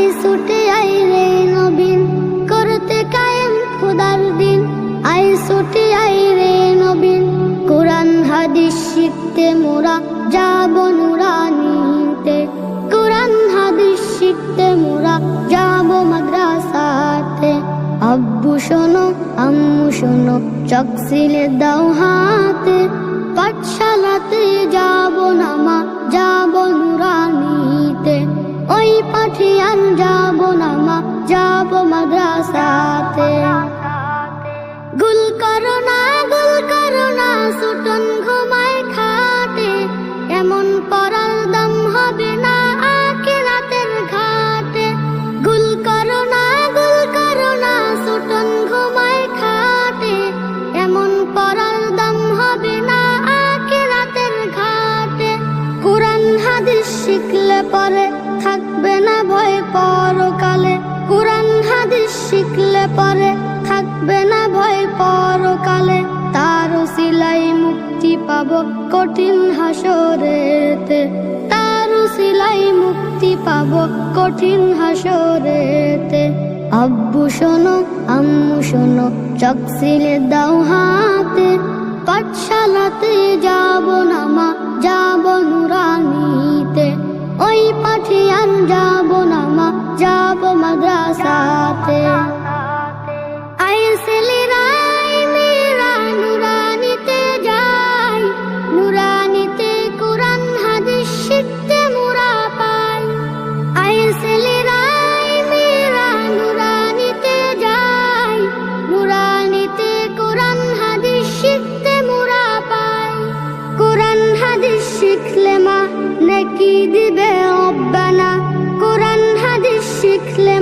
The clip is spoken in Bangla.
আই ছুটে আই রে নবীন, করতে কায়েম খুদার দিন। আই ছুটে আই রে নবীন, কোরআন, হাদিস শিখতে মোরা যাব নুরানিতে। কোরআন, হাদিস শিখতে মোরা যাব মাদ্রাসাতে। আব্বু শোনো, আম্মু শোনো, চকসিলে দাও হাতে পাঠে আর যাব না মা, যাব মাদ্রাসাতে। গুল করো না গুল করো না সুটন ঘুমায় খাটে। এমন পরার দম হবে না আখিরাতের ঘাটে। গুল করো না গুল করো না সুটন ঘুমায় খাটে। এমন পরার দম হবে না আখিরাতের ঘাটে। কোরআন হাদিস শিখলে পরে থাকবে না ভয় পরকালে। কোরআন, হাদিস শিখলে পরে থাকবে না ভয় পরকালে। তার সিলাই মুক্তি পাবো কঠিন হাসরেতে। তার সিলাই মুক্তি পাবো কঠিন হাসরেতে। আব্বু শোনো, আম্মু শোনো, চকসিলে দাও হাতে। পাঠশালাতে যাব না মা কি দিবে অব্বানা কোরআন হাদিস শিখলে